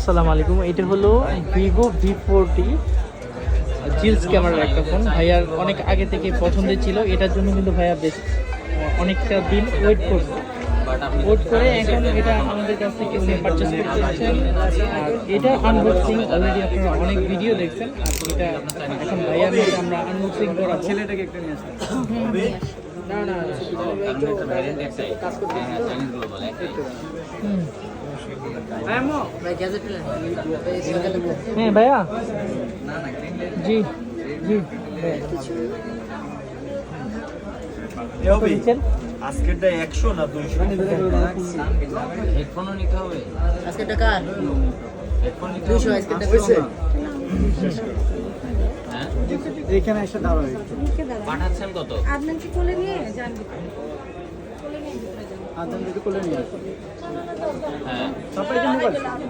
আসসালামু আলাইকুম। এটা হলো ভিভো ভি ফোরটি জিলস ক্যামেরার একটা ফোন। ভাইয়ার অনেক আগে থেকে পছন্দের ছিল। এটার জন্য কিন্তু ভাইয়া বেশ অনেকটা দিন ওয়েট করছে। ওয়েট করে এখন এটা আমাদের কাছ থেকে উনি পারচেস করতে যাচ্ছেন আর এটা আনবক্সিং অলরেডি আপনারা অনেক ভিডিও দেখছেন। আর এটা এখন ভাইয়ার মধ্যে আমরা আনবক্সিং করা ছেলেটাকে একটা নিয়ে আসতে। না না হুম। হ্যাঁ ভাইয়া? জি জি। কত আজকেরটা একশো না দুইশো? হেডফোনও নিতে হবে। আজকে টাকা হেডফোন নিতে দুশো হবে। আজকে টাকা হ্যাঁ এখানে এসে দাঁড়াবে পাঠাচ্ছেন কত? আদনানকে কোলে নিয়ে যান ভিতরে। কোলে নিয়ে ভিতরে যান হ্যাঁ